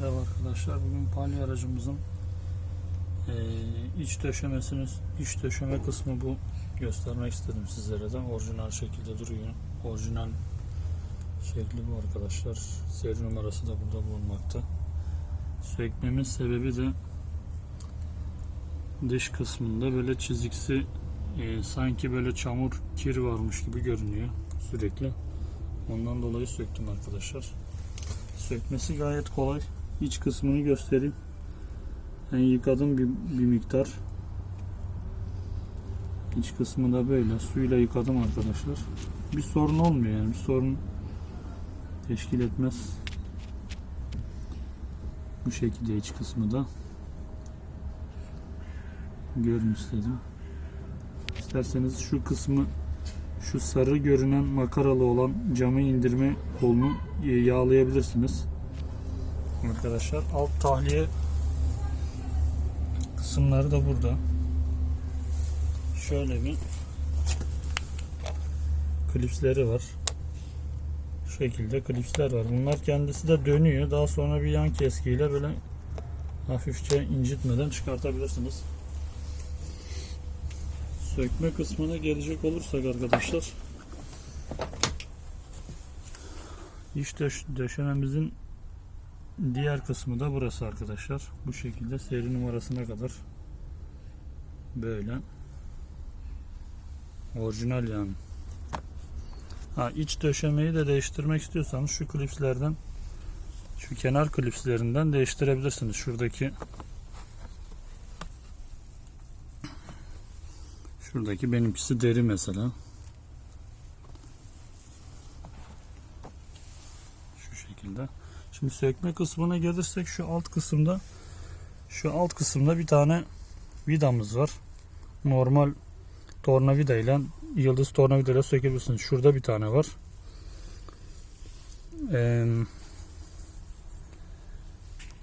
Merhaba arkadaşlar. Bugün palyo aracımızın eee, iç döşemesinin iç döşeme kısmı bu. Göstermek istedim sizlere de. Orijinal şekilde duruyor. Orijinal şekli bu arkadaşlar. Seri numarası da burada bulunmakta. Sökmemin sebebi de dış kısmında böyle çiziksi eee, sanki böyle çamur kir varmış gibi görünüyor sürekli. Ondan dolayı söktüm arkadaşlar. Sökmesi gayet kolay. İç kısmını göstereyim. Ben yıkadım bir, bir miktar. İç kısmı da böyle. Suyla yıkadım arkadaşlar. Bir sorun olmuyor yani. Bir sorun teşkil etmez. Bu şekilde iç kısmı da. Görün istedim. İsterseniz şu kısmı şu sarı görünen makaralı olan camı indirme kolunu e, yağlayabilirsiniz. Arkadaşlar alt tahliye kısımları da burada. Şöyle bir klipsleri var. Şu şekilde klipsler var. Bunlar kendisi de dönüyor. Daha sonra bir yan keskiyle böyle hafifçe incitmeden çıkartabilirsiniz. Sökme kısmına gelecek olursak arkadaşlar iç döş döşememizin diğer kısmı da burası arkadaşlar. Bu şekilde seri numarasına kadar böyle orijinal yani. Ha iç döşemeyi de değiştirmek istiyorsanız şu klipslerden şu kenar klipslerinden değiştirebilirsiniz. Şuradaki Şuradaki benimkisi deri mesela. Şu şekilde. Şimdi sökme kısmına gelirsek şu alt kısımda şu alt kısımda bir tane vidamız var. Normal tornavida ile yıldız tornavida ile sökebilirsiniz. Şurada bir tane var. Ee,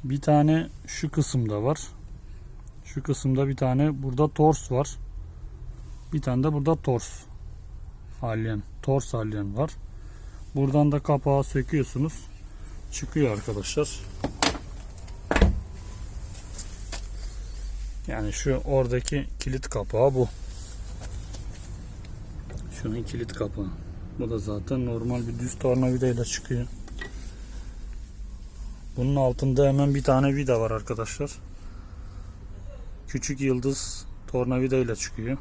bir tane şu kısımda var. Şu kısımda bir tane burada tors var. Bir tane de burada tors alyen, tors alyen var. Buradan da kapağı söküyorsunuz. Çıkıyor arkadaşlar. Yani şu oradaki kilit kapağı bu. Şunun kilit kapağı. Bu da zaten normal bir düz tornavida ile çıkıyor. Bunun altında hemen bir tane vida var arkadaşlar. Küçük yıldız tornavida ile çıkıyor.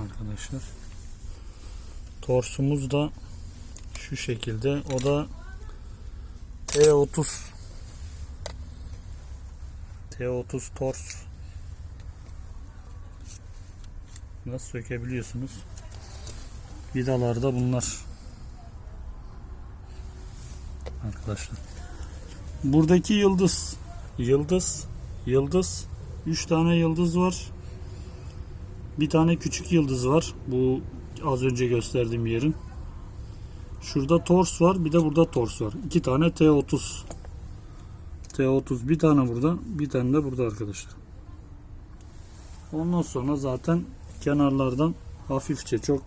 arkadaşlar. Torsumuz da şu şekilde. O da T30 T30 tors Nasıl sökebiliyorsunuz? Vidalarda bunlar. Arkadaşlar. Buradaki yıldız yıldız yıldız 3 tane yıldız var. Bir tane küçük yıldız var. Bu az önce gösterdiğim yerin. Şurada tors var. Bir de burada tors var. İki tane T30. T30 bir tane burada. Bir tane de burada arkadaşlar. Ondan sonra zaten kenarlardan hafifçe çok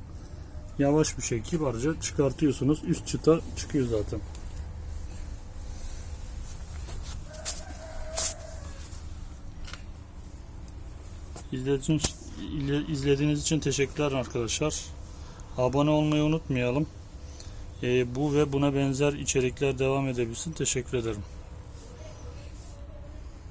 yavaş bir şekilde kibarca çıkartıyorsunuz. Üst çıta çıkıyor zaten. İzlediğiniz için teşekkürler arkadaşlar. Abone olmayı unutmayalım. Ee, bu ve buna benzer içerikler devam edebilsin. Teşekkür ederim.